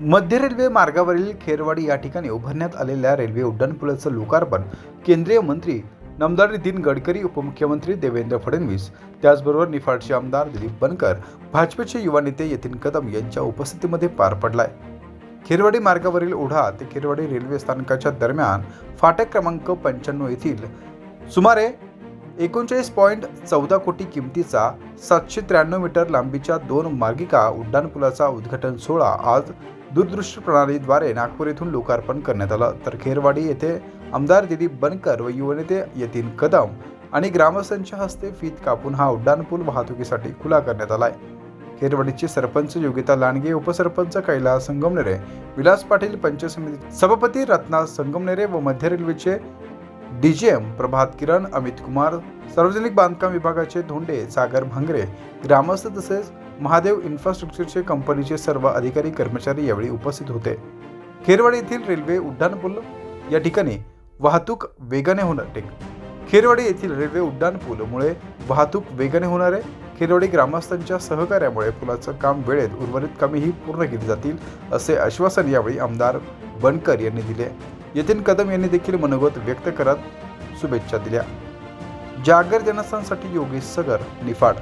मध्य रेल्वे मार्गावरील खेरवाडी या ठिकाणी उभारण्यात आलेल्या रेल्वे उड्डाणपुलाचं लोकार्पण केंद्रीय मंत्री नामदार नितीन गडकरी उपमुख्यमंत्री देवेंद्र फडणवीस त्याचबरोबर निफाडचे आमदार दिलीप बनकर भाजपचे युवा नेते यतीन कदम यांच्या उपस्थितीमध्ये पार पडलाय. खेरवाडी मार्गावरील ओढा ते खेरवाडी रेल्वे स्थानकाच्या दरम्यान फाटक क्रमांक पंच्याण्णव येथील सुमारे एकोणचाळीस पॉईंट चौदा कोटी किमतीचा सातशे त्र्याण्णव मीटर लांबीच्या दोन मार्गिका उड्डाणपुलाचा उद्घाटन सोहळा आज दूरदृश्य प्रणालीद्वारे नागपूर येथून लोकार्पण करण्यात आलं. तर खेरवाडी येथे आमदार दिलीप बनकर व युवनेते यतीन कदम आणि ग्रामस्थांच्या हस्ते फीत कापून हा उड्डाणपूल वाहतुकीसाठी खुला करण्यात आलाय. खेरवाडीचे सरपंच योगिता लांडगे उपसरपंच कैलास संगमनेरे विलास पाटील पंचायत समिती सभापती रत्ना संगमनेरे व मध्य रेल्वेचे डीजीएम प्रभात किरण अमित कुमार सार्वजनिक बांधकाम विभागाचे धोंडे सागर भांगरे ग्रामस्थ तसेच महादेव इन्फ्रास्ट्रक्चरचे कंपनीचे सर्व अधिकारी कर्मचारी यावेळी उपस्थित होते. खेरवाडी येथील रेल्वे उड्डाणपूल या ठिकाणी वाहतूक वेगाने होणार खेरवाडी येथील रेल्वे उड्डाणपूलमुळे वाहतूक वेगाने होणार आहे. खेरवाडी ग्रामस्थांच्या सहकार्यामुळे पुलाचं काम वेळेत उर्वरित कामेही पूर्ण केली जातील असे आश्वासन यावेळी आमदार बनकर यांनी दिले. यतीन कदम यांनी देखील मनोगत व्यक्त करत शुभेच्छा दिल्या. जागर जनस्थानसाठी योगेश सगर निफाड